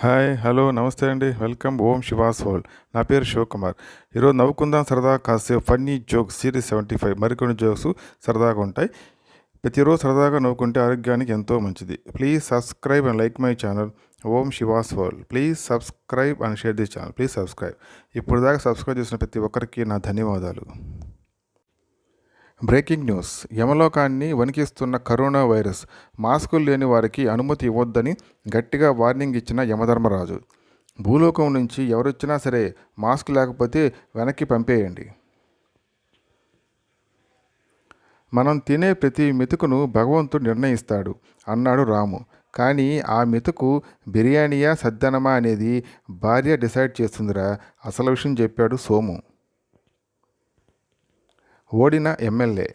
Hi hello నమస్తే అండి. Welcome Om Shivas world. నా పేరు శివకుమార్. ఈరోజు నవ్వుకుందాం సరదా కాసేపు funny jokes series seventy five మరికొన్ని జోక్స్ సరదాగా ఉంటాయి. ప్రతిరోజు సరదాగా నవ్వుకుంటే ఆరోగ్యానికి ఎంతో మంచిది. Please subscribe and like my channel Om Shivas world. Please subscribe and share this channel. Please subscribe. ఇప్పుడు దాకా సబ్స్క్రైబ్ చేసిన ప్రతి ఒక్కరికి నా ధన్యవాదాలు. Breaking news. యమలోకాన్ని వణికిస్తున్న కరోనా వైరస్ మాస్కులు లేని వారికి అనుమతి ఇవ్వొద్దని గట్టిగా వార్నింగ్ ఇచ్చిన యమధర్మరాజు. భూలోకం నుంచి ఎవరొచ్చినా సరే మాస్క్ లేకపోతే వెనక్కి పంపేయండి. మనం తినే ప్రతి మెతుకును భగవంతుడు నిర్ణయిస్తాడు అన్నాడు రాము. కానీ ఆ మెతుకు బిర్యానీయా సద్దనమా అనేది భార్య డిసైడ్ చేస్తుందిరా. అసలు విషయం చెప్పాడు సోము. ఓడిన ఎమ్మెల్యే.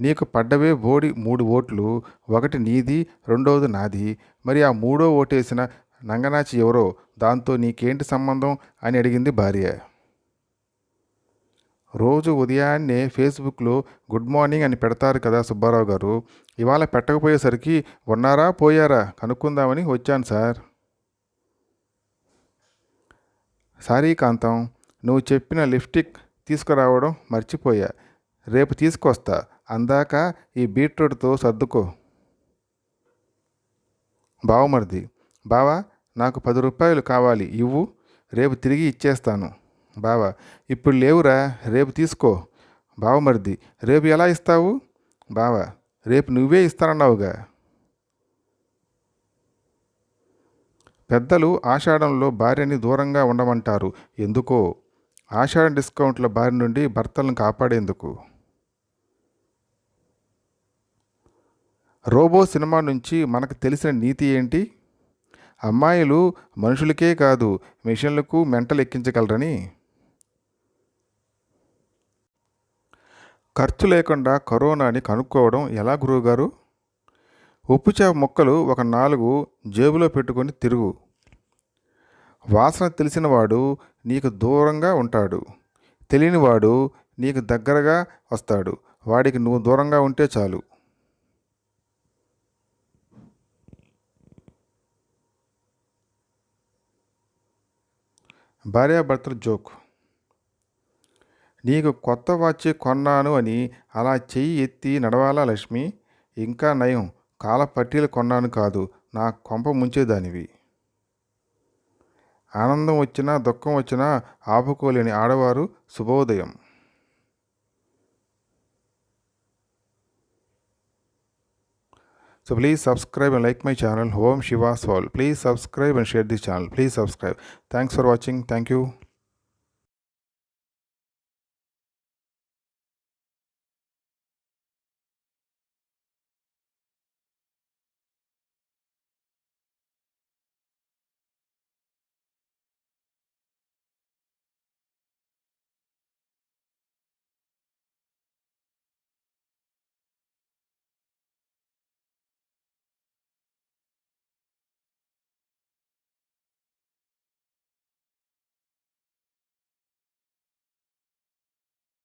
నీకు పడ్డవే ఓడి మూడు ఓట్లు ఒకటి నీది రెండవది నాది. మరి ఆ మూడో ఓటేసిన నంగనాచి ఎవరో? దాంతో నీకేంటి సంబంధం? అని అడిగింది భార్య. రోజు ఉదయాన్నే ఫేస్బుక్లో గుడ్ మార్నింగ్ అని పెడతారు కదా సుబ్బారావు గారు. ఇవాళ పెట్టకపోయేసరికి ఉన్నారా పోయారా? కనుక్కుందామని వచ్చాను సార్. సారీ కాంతం నువ్వు చెప్పిన లిప్స్టిక్ తీసుకురావడం మర్చిపోయా. రేపు తీసుకొస్తా. అందాక ఈ బీట్రూట్తో సర్దుకో. బావమరిది. బావా నాకు పది రూపాయలు కావాలి. ఇవ్వు. రేపు తిరిగి ఇచ్చేస్తాను. బావా ఇప్పుడు లేవురా. రేపు తీసుకో. బావమరిది రేపు ఎలా ఇస్తావు? బావా రేపు నువ్వే ఇస్తానన్నావుగా. పెద్దలు ఆషాఢంలో భార్యని దూరంగా ఉండమంటారు. ఎందుకో? ఆషాఢ డిస్కౌంట్ల బారి నుండి భర్తలను కాపాడేందుకు? రోబో సినిమా నుంచి మనకు తెలిసిన నీతి ఏంటి? అమ్మాయిలు మనుషులకే కాదు మిషన్లకు మెంటలు ఎక్కించగలరని? ఖర్చు లేకుండా కరోనాని కనుక్కోవడం ఎలా గురువుగారు? ఉప్పుచేప ముక్కలు ఒక నాలుగు జేబులో పెట్టుకొని తిరుగు. వాసన తెలిసినవాడు నీకు దూరంగా ఉంటాడు. తెలియనివాడు నీకు దగ్గరగా వస్తాడు. వాడికి నువ్వు దూరంగా ఉంటే చాలు. భార్యాభర్తల జోక్. నీకు కొత్త వాచ్ కొన్నాను అని అలా చెయ్యి ఎత్తి నడవాలా లక్ష్మి? ఇంకా నయం. కాల పట్టీలు కొన్నాను కాదు. నా కొంప ముంచేదానివి. ఆనందం వచ్చినా దుఃఖం వచ్చినా ఆపుకోలేని ఆడవారు శుభోదయం. So please subscribe and like my channel Om Shivas world please subscribe and share the channel please subscribe thanks for watching thank you